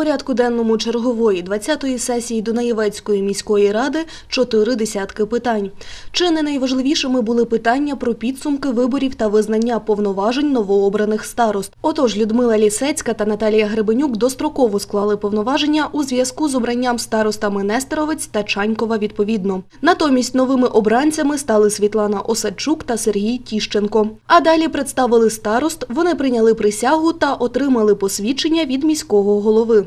порядку денному чергової 20-ї сесії Дунаєвецької міської ради чотири десятки питань. Чи не найважливішими були питання про підсумки виборів та визнання повноважень новообраних старост? Отож, Людмила Лісецька та Наталія Гребенюк достроково склали повноваження у зв'язку з обранням старостами Нестеровець та Чанькова відповідно. Натомість новими обранцями стали Світлана Осадчук та Сергій Тіщенко. А далі представили старост, вони прийняли присягу та отримали посвідчення від міського голови.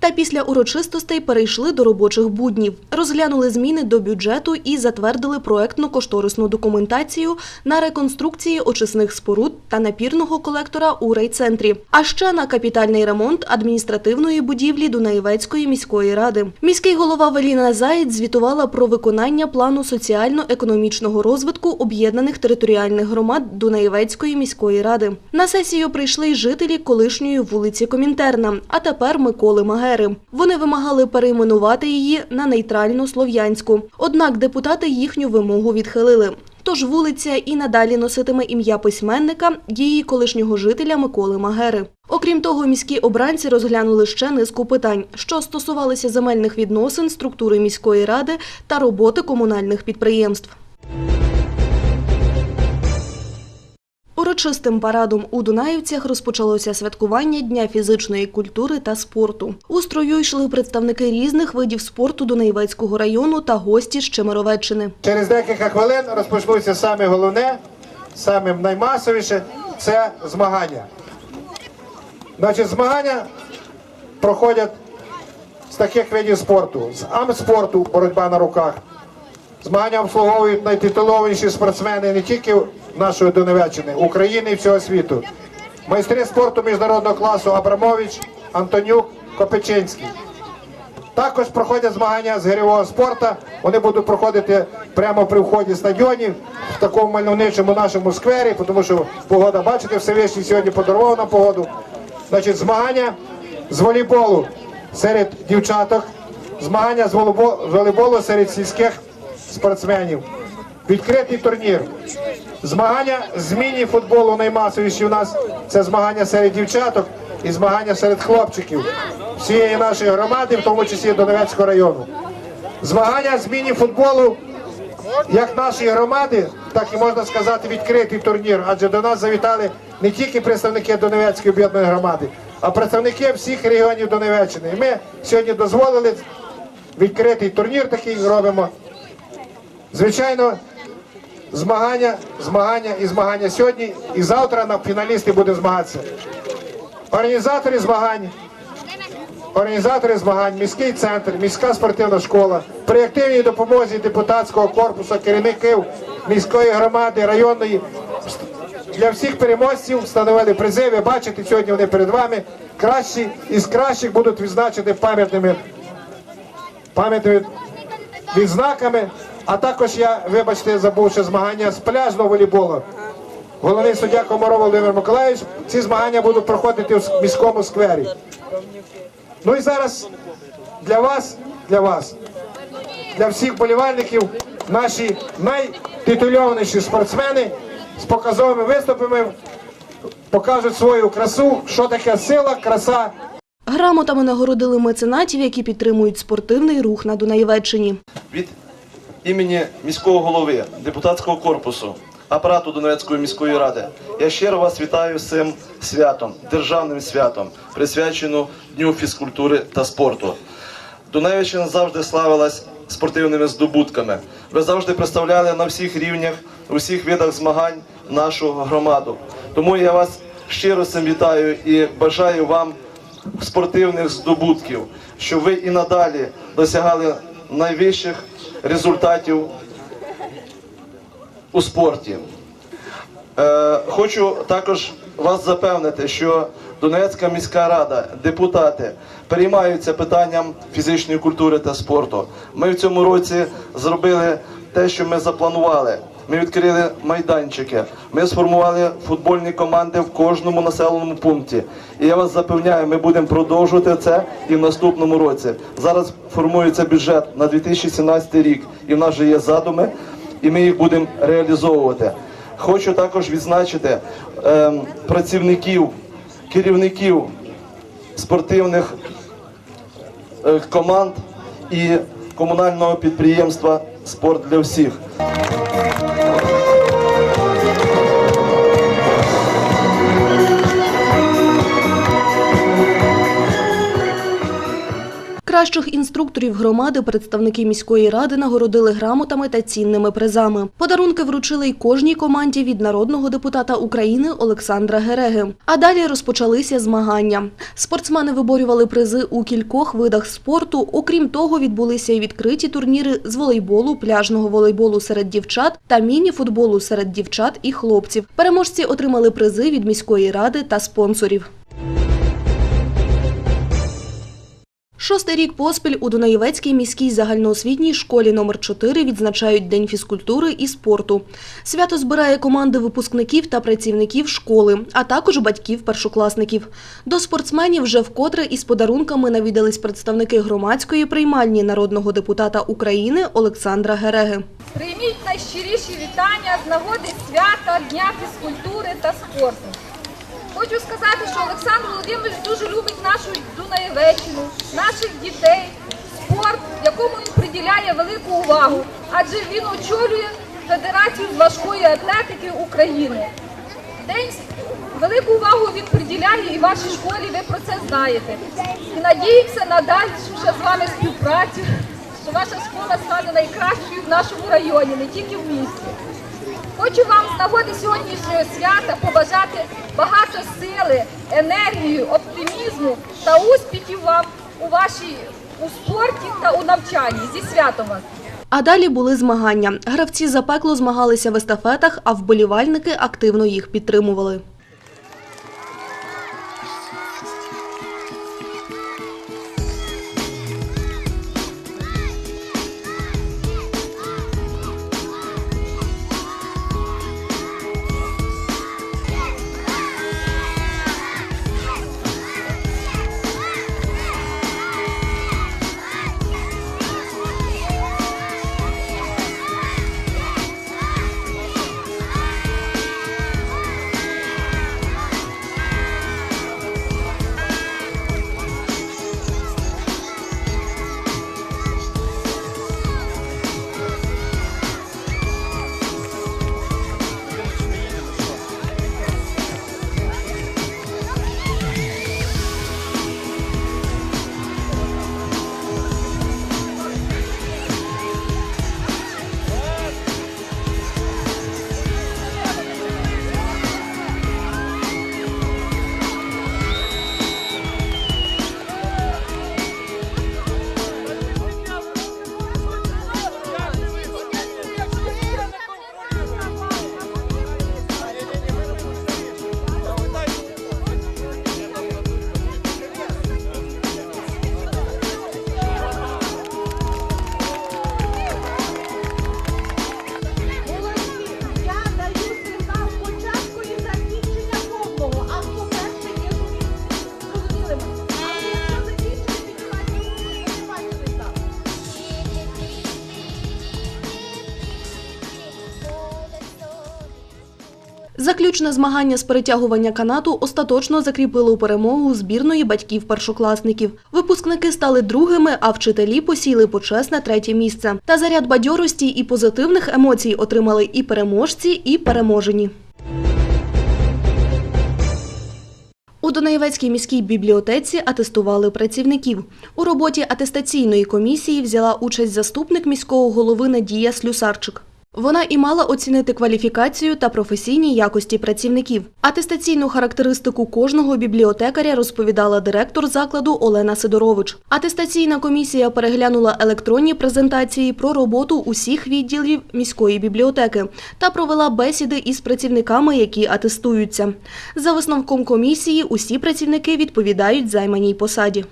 Та після урочистостей перейшли до робочих буднів, розглянули зміни до бюджету і затвердили проектно-кошторисну документацію на реконструкції очисних споруд та напірного колектора у райцентрі, а ще на капітальний ремонт адміністративної будівлі Дунаєвецької міської ради. Міський голова Веліна Заєць звітувала про виконання плану соціально-економічного розвитку об'єднаних територіальних громад Дунаєвецької міської ради. На сесію прийшли й жителі колишньої вулиці Комінтерна, а тепер Миколи Магери. Вони вимагали перейменувати її на нейтральну слов'янську. Однак депутати їхню вимогу відхилили. Тож вулиця і надалі носитиме ім'я письменника, її колишнього жителя Миколи Магери. Окрім того, міські обранці розглянули ще низку питань, що стосувалися земельних відносин, структури міської ради та роботи комунальних підприємств. Урочистим парадом у Дунаївцях розпочалося святкування Дня фізичної культури та спорту. У строю йшли представники різних видів спорту Дунаєвецького району та гості з Чемеровеччини. Через декілька хвилин розпочнуться саме головне, саме наймасовіше це змагання. Значить, змагання проходять з таких видів спорту: з амспорту, боротьба на руках. Змагання обслуговують найтитулованіші спортсмени не тільки нашої Донеччини, України і всього світу. Майстри спорту міжнародного класу Абрамович, Антонюк, Копичинський. Також проходять змагання з гирьового спорту. Вони будуть проходити прямо при вході стадіонів в такому мальовничому нашому сквері, тому що погода, бачите, Всевишній сьогодні подарував нам погоду. Значить, змагання з волейболу серед дівчаток, змагання з волейболу серед сільських спортсменів, відкритий турнір. Змагання з міні-футболу наймасовіші у нас це змагання серед дівчаток і змагання серед хлопчиків всієї нашої громади, в тому числі Донецького району. Змагання з міні-футболу як нашої громади, так і можна сказати відкритий турнір, адже до нас завітали не тільки представники Донецької об'єднаної громади, а представники всіх регіонів Донеччини. І ми сьогодні дозволили відкритий турнір такий робимо. Звичайно, змагання, змагання і змагання сьогодні. І завтра на фіналісти будемо змагатися. Організатори змагань, організатори змагань, міський центр, міська спортивна школа, при активній допомозі депутатського корпусу, керівників міської громади, районної. Для всіх переможців встановили призи. Ви бачите, сьогодні вони перед вами. Кращі із кращих будуть відзначені пам'ятними пам'ятними відзнаками. А також я, вибачте, забув ще змагання з пляжного волейболу. Головний суддя Комаров Володимир Миколаївич. Ці змагання будуть проходити в міському сквері. Ну і зараз для вас, для вас, для всіх болівальників, наші найтитульованіші спортсмени з показовими виступами покажуть свою красу, що таке сила, краса Грамотами нагородили меценатів, які підтримують спортивний рух на Дунаєвеччині. від імені міського голови, депутатського корпусу, апарату Донецької міської ради. Я щиро вас вітаю з цим святом, державним святом, присвячену Дню фізкультури та спорту. Донеччина завжди славилась спортивними здобутками. Ви завжди представляли на всіх рівнях, у всіх видах змагань нашу громаду. Тому я вас щиро цим вітаю і бажаю вам спортивних здобутків, щоб ви і надалі досягали найвищих результатів у спорті. Е, хочу також вас запевнити, що Донецька міська рада, депутати переймаються питанням фізичної культури та спорту. Ми в цьому році зробили те, що ми запланували. Ми відкрили майданчики. Ми сформували футбольні команди в кожному населеному пункті. І я вас запевняю, ми будемо продовжувати це і в наступному році. Зараз формується бюджет на 2017 рік, і в нас вже є задуми, і ми їх будемо реалізовувати. Хочу також відзначити ем, працівників, керівників спортивних е, команд і комунального підприємства Спорт для всіх. Gracias. Кращих інструкторів громади представники міської ради нагородили грамотами та цінними призами. Подарунки вручили й кожній команді від народного депутата України Олександра Гереги. А далі розпочалися змагання. Спортсмени виборювали призи у кількох видах спорту. Окрім того, відбулися й відкриті турніри з волейболу, пляжного волейболу серед дівчат та міні-футболу серед дівчат і хлопців. Переможці отримали призи від міської ради та спонсорів. Шостий рік поспіль у Дунаєвецькій міській загальноосвітній школі номер 4 відзначають День фізкультури і спорту. Свято збирає команди випускників та працівників школи, а також батьків-першокласників. До спортсменів вже вкотре із подарунками навідались представники громадської приймальні народного депутата України Олександра Гереги. Прийміть найщиріші вітання з нагоди свята Дня фізкультури та спорту. Хочу сказати, що Олександр Володимирович дуже любить нашу Дунаєвеччину, наших дітей, спорт, якому він приділяє велику увагу, адже він очолює Федерацію важкої атлетики України. День велику увагу він приділяє і вашій школі, ви про це знаєте. І надіємося на дальшу з вами співпрацю, що ваша школа стане найкращою в нашому районі, не тільки в місті. Хочу вам з нагоди сьогоднішнього свята побажати багато сили, енергії, оптимізму та успіхів вам у вашій у спорті та у навчанні. Зі святом вас! А далі були змагання. Гравці запекло змагалися в естафетах, а вболівальники активно їх підтримували. Заключне змагання з перетягування канату остаточно закріпило перемогу збірної батьків-першокласників. Випускники стали другими, а вчителі посіли почесне третє місце. Та заряд бадьорості і позитивних емоцій отримали і переможці, і переможені. У Донаєвецькій міській бібліотеці атестували працівників. У роботі атестаційної комісії взяла участь заступник міського голови Надія Слюсарчик. Вона і мала оцінити кваліфікацію та професійні якості працівників. Атестаційну характеристику кожного бібліотекаря розповідала директор закладу Олена Сидорович. Атестаційна комісія переглянула електронні презентації про роботу усіх відділів міської бібліотеки та провела бесіди із працівниками, які атестуються. За висновком комісії, усі працівники відповідають займаній посаді.